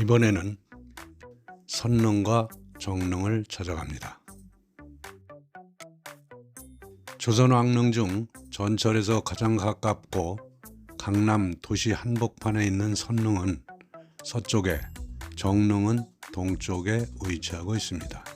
이번에는 선릉과 정릉을 찾아갑니다. 조선 왕릉 중 전철에서 가장 가깝고 강남 도시 한복판에 있는 선릉은 서쪽에, 정릉은 동쪽에 위치하고 있습니다.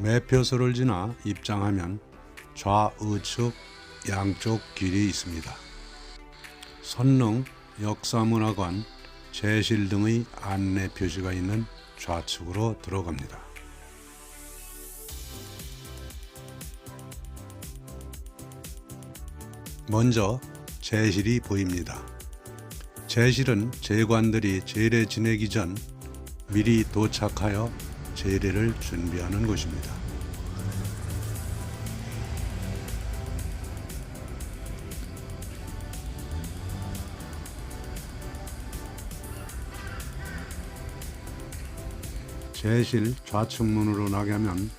매표소를 지나 입장하면 좌우측 양쪽 길이 있습니다. 선릉 역사문화관 제실 등의 안내 표시가 있는 좌측으로 들어갑니다. 먼저 제실이 보입니다. 제실은 제관들이 제례 지내기 전 미리 도착하여 제례를 준비하는 곳입니다. 제실 좌측문으로 나가면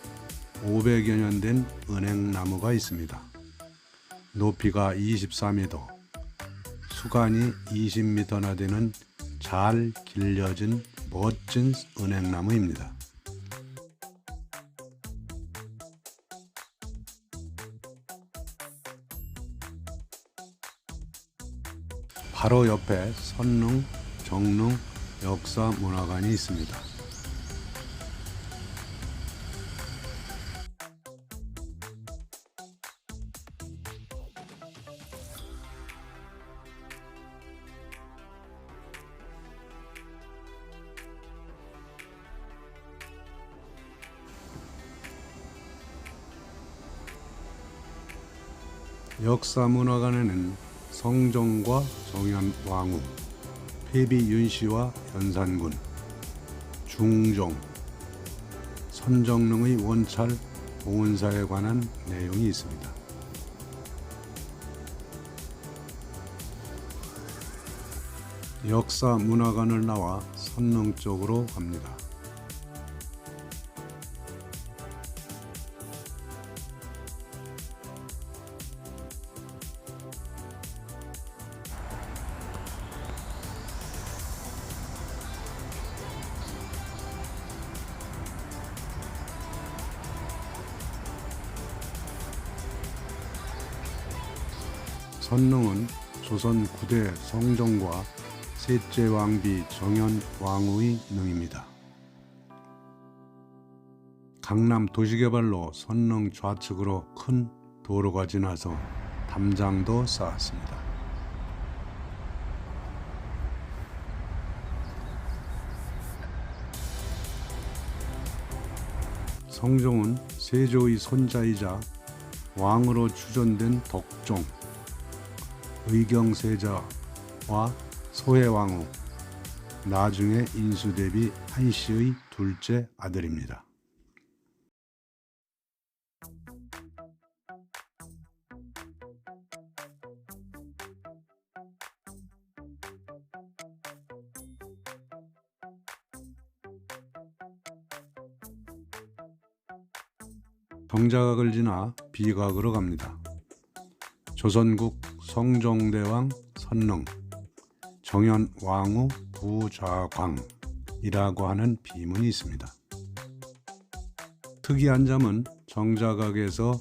500여 년 된 은행나무가 있습니다. 높이가 24m, 수간이 20m나 되는 잘 길려진 멋진 은행나무입니다. 바로 옆에 선릉, 정릉 역사문화관이 있습니다. 역사문화관에는 성종과 정현 왕후, 폐비 윤씨와 현산군, 중종, 선정릉의 원찰, 봉은사에 관한 내용이 있습니다. 역사 문화관을 나와 선릉 쪽으로 갑니다. 선릉은 조선 9대 성종과 셋째 왕비 정현 왕후의 능입니다. 강남 도시개발로 선릉 좌측으로 큰 도로가 지나서 담장도 쌓았습니다. 성종은 세조의 손자이자 왕으로 추존된 덕종, 의경세자와 소해왕후, 나중에 인수대비 한씨의 둘째 아들입니다. 정자각을 지나 비각으로 갑니다. 조선국 성종대왕 선릉 정현 왕후 부좌광이라고 하는 비문이 있습니다. 특이한 점은 정자각에서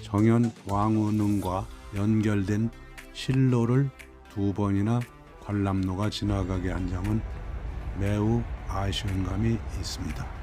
정현 왕후능과 연결된 실로를 두 번이나 관람로가 지나가게 한 점은 매우 아쉬운 감이 있습니다.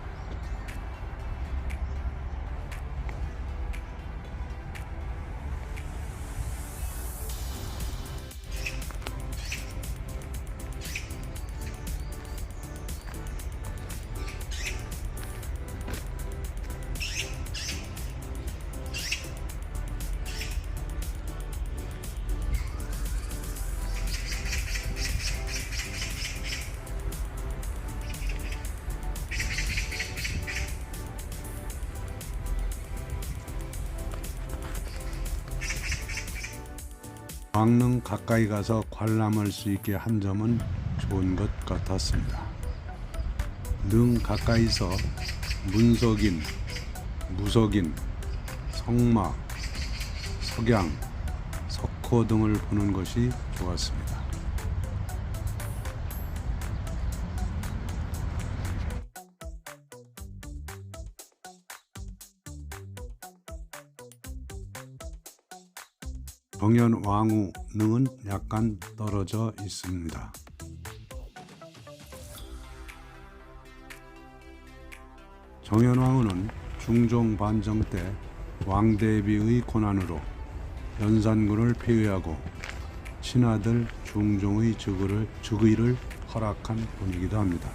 왕릉 가까이 가서 관람할 수 있게 한 점은 좋은 것 같았습니다. 능 가까이서 문석인, 무석인, 성막, 석양, 석호 등을 보는 것이 좋았습니다. 정현 왕후 능은 약간 떨어져 있습니다. 정현 왕후는 중종 반정 때 왕대비의 고난으로 연산군을 폐위하고 친아들 중종의 즉위를 허락한 분이기도 합니다.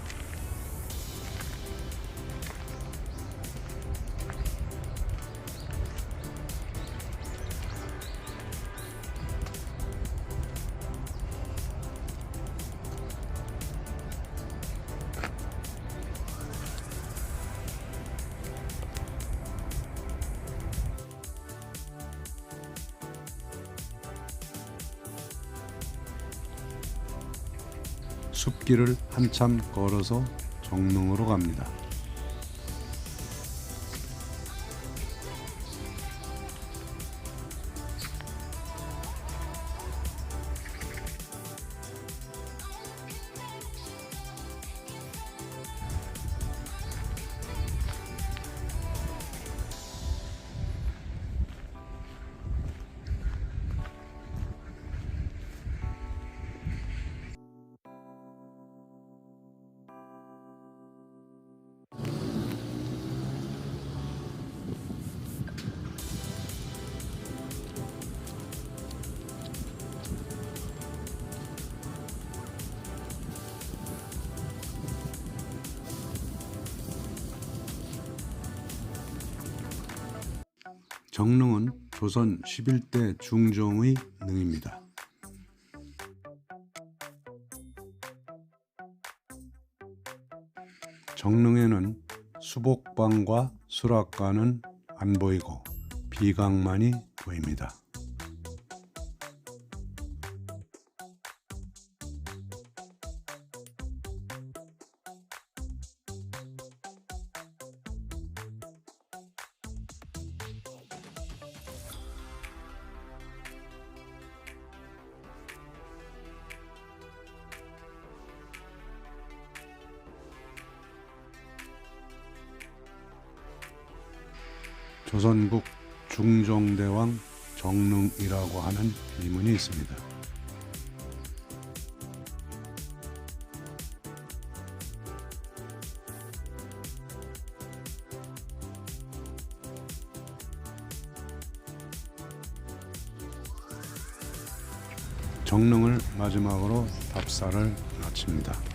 숲길을 한참 걸어서 정릉으로 갑니다. 정릉은 조선 11대 중종의 능입니다. 정릉에는 수복방과 수락관은 안 보이고 비강만이 보입니다. 조선국 중종대왕 정릉이라고 하는 비문이 있습니다. 정릉을 마지막으로 답사를 마칩니다.